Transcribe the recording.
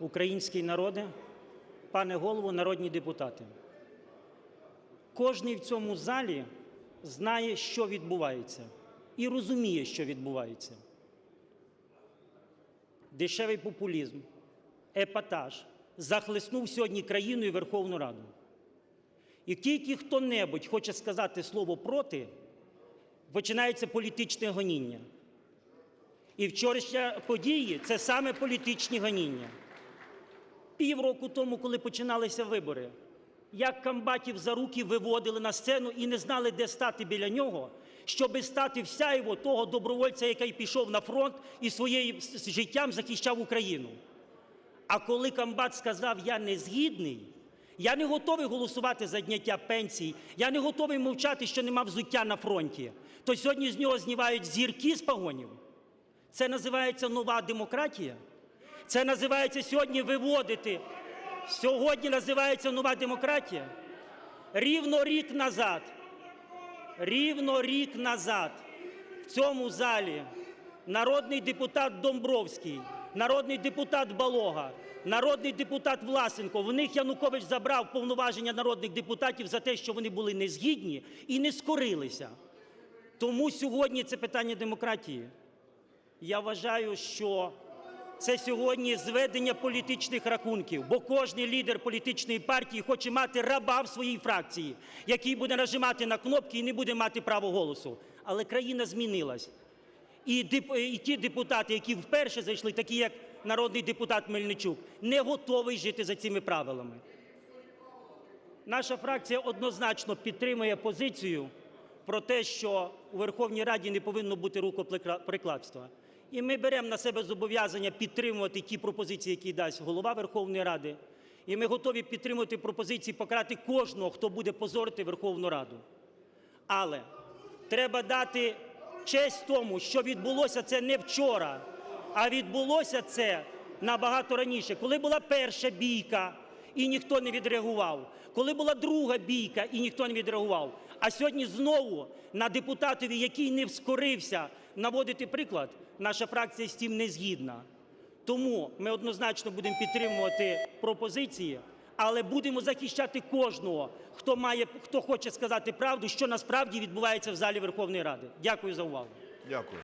український народе, пане голово, народні депутати. Кожний в цьому залі знає, що відбувається, і розуміє, що відбувається. Дешевий популізм, епатаж захлеснув сьогодні країну і Верховну Раду. І тільки хто-небудь хоче сказати слово проти, починається політичне гоніння. І вчорашні події це саме політичні гоніння. Півроку тому, коли починалися вибори, як комбатів за руки виводили на сцену і не знали, де стати біля нього, щоби стати в сяйво того добровольця, який пішов на фронт і своїм життям захищав Україну. А коли комбат сказав, я не згідний, я не готовий голосувати за зняття пенсій, я не готовий мовчати, що нема взуття на фронті, то сьогодні з нього знімають зірки з погонів. Це називається нова демократія. Це називається сьогодні виводити. Сьогодні називається нова демократія. Рівно рік назад, рівно рік назад в цьому залі народний депутат Домбровський, народний депутат Балога, народний депутат Власенко. В них Янукович забрав повноваження народних депутатів за те, що вони були незгідні і не скорилися. Тому сьогодні це питання демократії. Я вважаю, що це сьогодні зведення політичних рахунків, бо кожен лідер політичної партії хоче мати раба в своїй фракції, який буде нажимати на кнопки і не буде мати право голосу. Але країна змінилась. І, і ті депутати, які вперше зайшли, такі як народний депутат Мельничук, не готовий жити за цими правилами. Наша фракція однозначно підтримує позицію про те, що у Верховній Раді не повинно бути рукоприкладства. І ми беремо на себе зобов'язання підтримувати ті пропозиції, які дасть голова Верховної Ради. І ми готові підтримувати пропозиції покарати кожного, хто буде позорити Верховну Раду. Але треба дати честь тому, що відбулося це не вчора, а відбулося це набагато раніше, коли була перша бійка і ніхто не відреагував, коли була друга бійка і ніхто не відреагував. А сьогодні знову на депутатові, який не вскорився наводити приклад, наша фракція з цим не згідна. Тому ми однозначно будемо підтримувати пропозиції, але будемо захищати кожного, хто має, хто хоче сказати правду, що насправді відбувається в залі Верховної Ради. Дякую за увагу. Дякую.